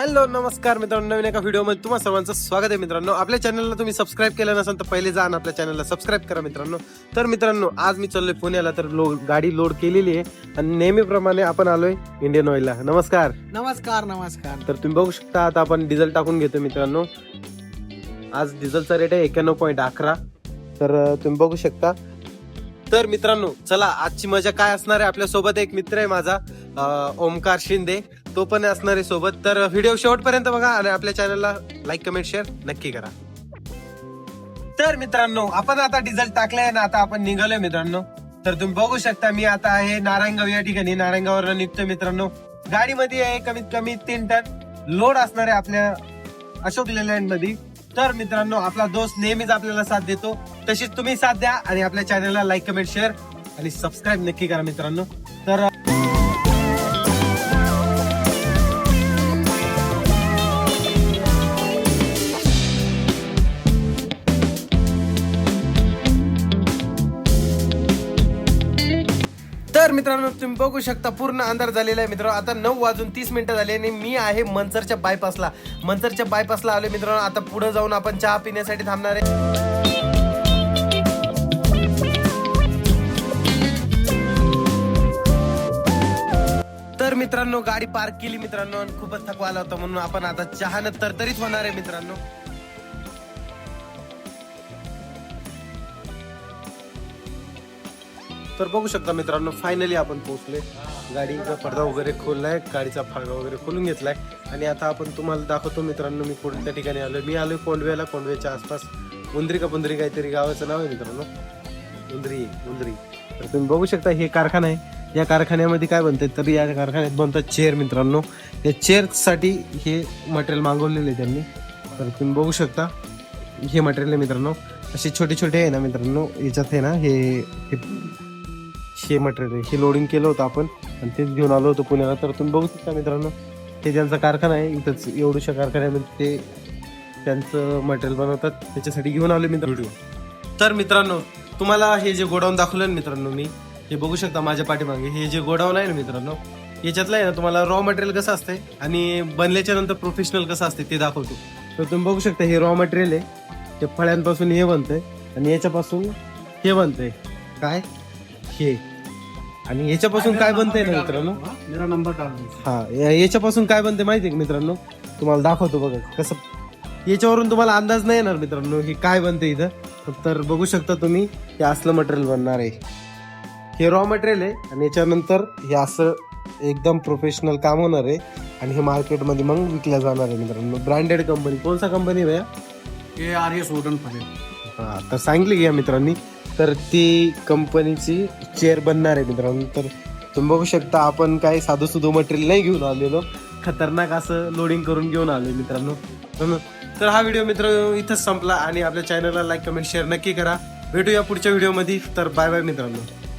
Hello नमस्कार मित्रांनो नवीन एका व्हिडिओमध्ये तुम्हा सर्वांचं स्वागत आहे मित्रांनो. आपल्या चॅनलला तुम्ही सबस्क्राईब केलं नसेल तर पहिले जा आपल्या चॅनलला सबस्क्राईब करा मित्रांनो. तर मित्रांनो आज मी चाललोय पुण्याला तर लो गाडी लोड केलेली आहे आणि नेहमीप्रमाणे आपण आलोय इंडियन ऑइलला नमस्कार. नमस्कार नमस्कार. तर तुम्ही बघू शकता आता आपण डिझेल टाकून घेतो मित्रांनो. आज डिझेलचा रेट आहे एक्क्याण्णव पॉईंट अकरा. तर तुम्ही बघू शकता. तर मित्रांनो चला आजची मजा काय असणार आहे? आपल्यासोबत एक मित्र आहे माझा ओमकार शिंदे. तो पण असणार आहे सोबत. तर व्हिडिओ शेवटपर्यंत बघा आणि आपल्या चॅनलला लाईक कमेंट शेअर नक्की करा. तर मित्रांनो आपण आता डिझेल टाकलंय ना आता आपण निघालोय मित्रांनो. तर तुम्ही बघू शकता मी आता आहे नारायणगाव या ठिकाणी. नारायणगाववर निघतोय मित्रांनो. गाडीमध्ये आहे कमीत कमी तीन टन लोड असणार आहे आपल्या अशोक लेलँडमध्ये तर मित्रांनो आपला दोस्त नेहमीच आपल्याला साथ देतो. तशीच तुम्ही साथ द्या आणि आपल्या चॅनलला लाईक कमेंट शेअर आणि सबस्क्राईब नक्की करा मित्रांनो. तर मित्रांनो तुम्ही बघू शकता पूर्ण अंधार झालेला आहे मित्रांनो. आता नऊ वाजून तीस मिनिटं झाली आणि मी आहे मनसरच्या बायपासला मनसरच्या बायपासला आलो मित्रांनो. आता पुढे जाऊन आपण चहा पिण्यासाठी थांबणार आहे. तर मित्रांनो गाडी पार्क केली मित्रांनो आणि खूपच थकवा आला होता म्हणून आपण आता चहानं तरतरीत होणार आहे मित्रांनो. तर बघू शकता मित्रांनो फायनली आपण पोहोचले गाडीचा पडदा वगैरे खोललाय गाडीचा फाळगा वगैरे खोलून घेतलाय. आणि आता आपण तुम्हाला दाखवतो मित्रांनो मी कोणत्या ठिकाणी आलोय. मी आलोय कोंडव्याला कोंडव्याच्या आसपास. उंदरी का पुंदरी काहीतरी गावाचं नाव आहे मित्रांनो. उंदरी उंदरी तर तुम्ही बघू शकता हे कारखाना आहे. या कारखान्यामध्ये काय बनते तर या कारखान्यात बनतात चेअर मित्रांनो. या चेअरसाठी हे मटेरियल मागवलेले आहे त्यांनी. तर तुम्ही बघू शकता हे मटेरियल आहे मित्रांनो. असे छोटे छोटे आहे ना मित्रांनो याच्यात आहे ना हे हे मटेरियल आहे. हे लोडिंग केलं होतं आपण आणि तेच घेऊन आलो होतो पुण्याला. तर तुम्ही बघू शकता मित्रांनो हे ज्यांचा कारखाना आहे इथंच एवढ्याशा कारखान्यामध्ये ते त्यांचं मटेरियल बनवतात. त्याच्यासाठी घेऊन आलो मित्र व्हिडिओ तर मित्रांनो तुम्हाला हे जे गोडाऊन दाखवलं ना मित्रांनो मी हे बघू शकता माझ्या पाठीमागे. हे जे गोडाऊन आहे ना मित्रांनो याच्यातलं आहे ना तुम्हाला रॉ मटेरियल कसं असतंय आणि बनल्याच्या नंतर प्रोफेशनल कसं असते ते दाखवतो. तर तुम्ही बघू शकता हे रॉ मटेरियल आहे. ते फळ्यांपासून हे बनतंय आणि याच्यापासून हे बनतंय. काय? हे. आणि याच्यापासून काय बनतंय ना मित्रांनो? मेरा नंबर डाल दो हा या- याच्यापासून काय बनते माहिती आहे का मित्रांनो? तुम्हाला दाखवतो बघा कसं याच्यावरून तुम्हाला अंदाज नाही येणार मित्रांनो हे काय बनते इथं. तर बघू शकता तुम्ही हे असलं मटेरियल बनणार आहे. हे रॉ मटेरियल आहे आणि याच्यानंतर हे असं एकदम प्रोफेशनल काम होणार आहे. आणि हे मार्केटमध्ये मग विकल्या जाणार आहे मित्रांनो. ब्रँडेड कंपनी कोणता कंपनी भैया? ये आ रही है सोडन पटेल हा तर सांगली घ्या मित्रांनी तर ती कंपनीची चेअर बनणार आहे मित्रांनो. तर तुम्ही बघू शकता आपण काही साधं सुधं मटेरियल नाही घेऊन आलेलो. खतरनाक असं लोडिंग करून घेऊन आलो मित्रांनो. तर- तर हा व्हिडिओ मित्र इथंच संपला आणि आपल्या चॅनलला लाईक कमेंट शेअर नक्की करा. भेटूया पुढच्या व्हिडिओमध्ये तर बाय बाय मित्रांनो.